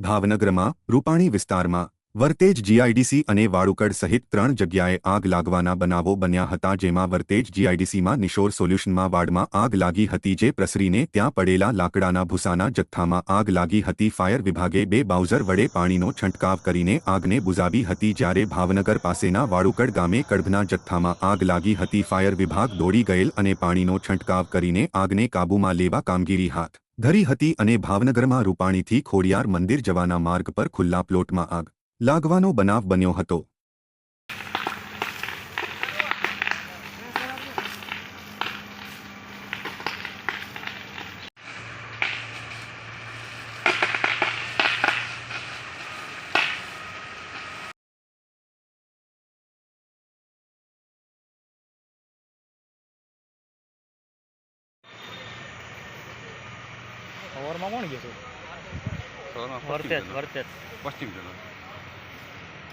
ભાવનગરમાં, રૂપાણી વિસ્તારમાં, વર્તેજ જીઆઈડીસી અને વાળુકડ સહિત ત્રણ જગ્યાએ આગ લાગવાના બનાવો બન્યા હતા જેમાં વર્તેજ જીઆઈડીસીમાં નિશોર સોલ્યુશનમાં વાડમાં આગ લાગી હતી જે પ્રસરીને ત્યાં પડેલા લાકડાના ભૂસાના જથ્થામાં આગ લાગી હતી. ફાયર વિભાગે બે બાઉઝર વડે પાણીનો છંટકાવ કરીને આગને બુઝાવી હતી જ્યારે ભાવનગર પાસેના વાળુકડ ગામે કડભના જથ્થામાં આગ લાગી હતી. ફાયર વિભાગ દોડી ગયેલ અને પાણીનો છંટકાવ કરીને આગને કાબૂમાં લેવા કામગીરી હાથ ધરી હતી અને ભાવનગરમાં રૂપાણીથી ખોડિયાર મંદિર જવાના માર્ગ પર ખુલ્લા પ્લોટમાં આગ લાગવાનો બનાવ બન્યો હતો. સવારમાં કોણ ગયું છે સવારમાં વર્તેજ પશ્ચિમ વર્તેજ પશ્ચિમ જતો